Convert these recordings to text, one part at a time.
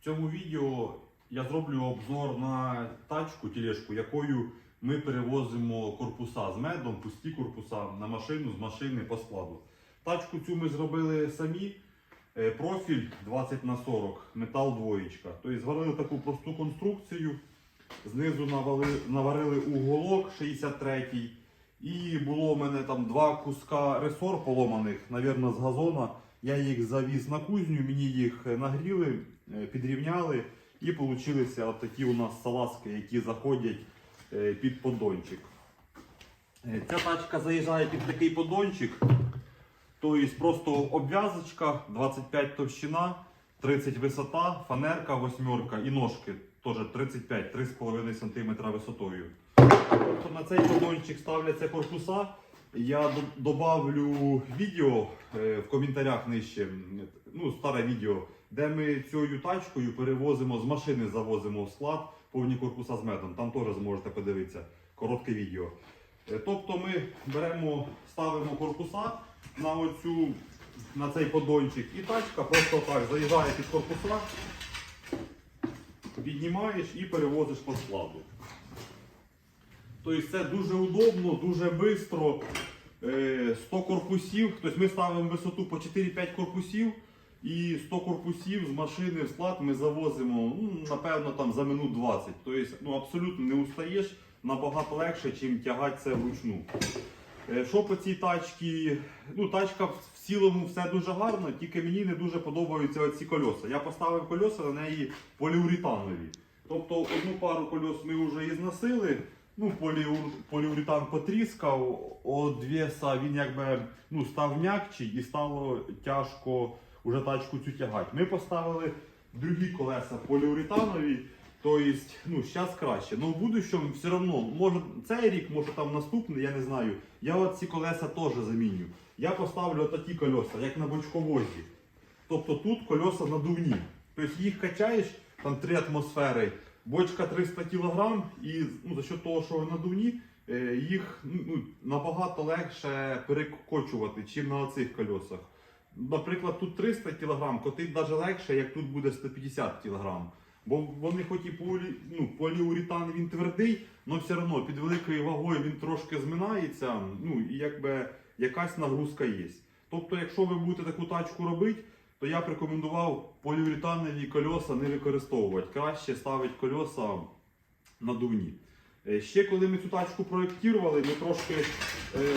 В цьому відео я зроблю обзор на тачку, тележку, якою ми перевозимо корпуса з медом, пусті корпуса на машину з машини по складу. Тачку цю ми зробили самі. Е, Профіль 20 на 40, метал двоєчка. Тобто зварили таку просту конструкцію. Знизу навали- наварили уголок 63-й. І було у мене там два куска ресор поломаних, навірно, з газона. Я їх завіз на кузню, мені їх е, нагріли, е, підрівняли і получилися от такі у нас салазки, які заходять е, під поддончик. Е, Ця тачка заїжджає під такий поддончик. Тобто просто обв'язочка, 25 товщина, 30 висота, фанерка, восьмерка і ножки теж 35, 3,5 см висотою. Тобто на цей поддончик ставляться корпуса. Я до- добавлю відео е, в коментарях нижче, ну, старе відео, де ми цією тачкою перевозимо з машини, завозимо в склад повні корпуса з медом. Там теж зможете подивитися коротке відео. Е, Тобто ми беремо, ставимо корпуса на, оцю, на цей поддончик і тачка просто так заїжджає під корпуса, піднімаєш і перевозиш по складу. Тобто це дуже удобно, дуже швидко. 100 корпусів, тобто ми ставимо висоту по 4-5 корпусів і 100 корпусів з машини в склад ми завозимо, ну, напевно, там за минут 20. Тобто ну, абсолютно не устаєш, набагато легше, чим тягати це вручну. Е, Що по цій тачці? Ну, тачка в цілому все дуже гарно, тільки мені не дуже подобаються оці кольоса. Я поставив кольоса на неї поліуретанові. Тобто одну пару кольос ми вже і зносили. Ну, поліур, поліуретан потріскав, от він якби ну, став м'якчий і стало тяжко уже тачку цю тягати. Ми поставили другі колеса поліуретанові, тобто, ну, зараз краще. Ну, в будущому все одно, може цей рік, може там наступний, я не знаю. Я от ці колеса теж заміню. Я поставлю такі колеса, як на бочковозі. Тобто тут колеса надувні. Тобто їх качаєш, там 3 атмосфери, бочка 300 кг, і ну, за счет того, що надувні, е, їх ну, набагато легше перекочувати, чим на оцих колесах. Наприклад, тут 300 кг, котить навіть легше, як тут буде 150 кг. Бо вони хоч і полі, ну, поліуретан він твердий, але все одно під великою вагою він трошки зминається, ну і якби якась нагрузка є. Тобто, якщо ви будете таку тачку робити, то я б рекомендував поліуретанові кольоса не використовувати. Краще ставити кольоса надувні. Е, Ще коли ми цю тачку проєктували, ми трошки е,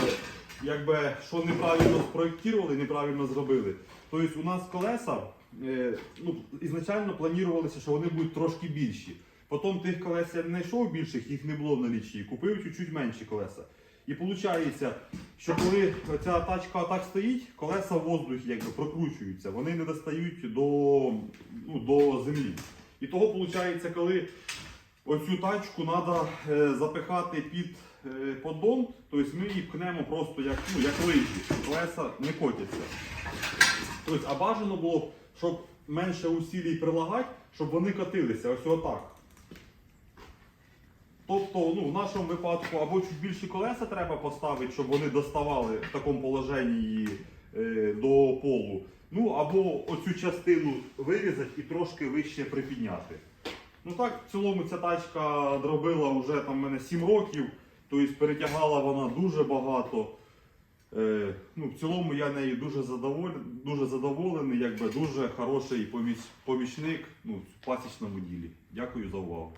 якби, що неправильно спроєктували, неправильно зробили. Тобто у нас колеса е, ну, ізначально планувалося, що вони будуть трошки більші. Потім тих колес я не знайшов більших, їх не було в налічі. Купив чуть-чуть менші колеса. І виходить, що коли ця тачка так стоїть, колеса в воздухі якби прокручуються, вони не достають до, ну, до землі. І того виходить, коли оцю тачку треба запихати під е, поддон, тобто ми її пхнемо просто як, ну, як лижі, колеса не котяться. Тобто, а бажано було, щоб менше усілій прилагати, щоб вони катилися ось отак. Тобто, ну, в нашому випадку або чуть більші колеса треба поставити, щоб вони доставали в такому положенні е, до полу. Ну, або оцю частину вирізати і трошки вище припідняти. Ну так, в цілому ця тачка робила вже там мене 7 років, тобто перетягала вона дуже багато. Е, ну, в цілому я нею дуже задоволений, дуже задоволений, якби дуже хороший поміч, помічник ну, в пасічному ділі. Дякую за увагу.